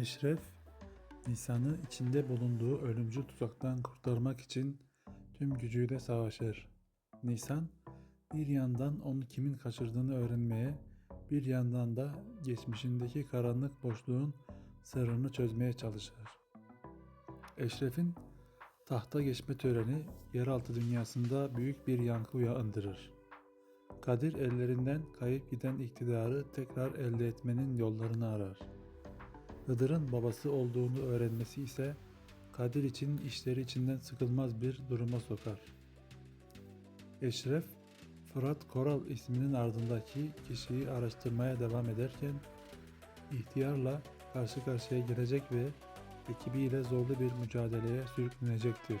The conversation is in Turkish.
Eşref, Nisan'ı içinde bulunduğu ölümcül tuzaktan kurtarmak için tüm gücüyle savaşır. Nisan, bir yandan onu kimin kaçırdığını öğrenmeye, bir yandan da geçmişindeki karanlık boşluğun sırrını çözmeye çalışır. Eşref'in tahta geçme töreni yeraltı dünyasında büyük bir yankı uyandırır. Kadir ellerinden kayıp giden iktidarı tekrar elde etmenin yollarını arar. Hıdır'ın babası olduğunu öğrenmesi ise Kadir için işleri içinden sıkılmaz bir duruma sokar. Eşref, Fırat Koral isminin ardındaki kişiyi araştırmaya devam ederken ihtiyarla karşı karşıya gelecek ve ekibiyle zorlu bir mücadeleye sürüklenecektir.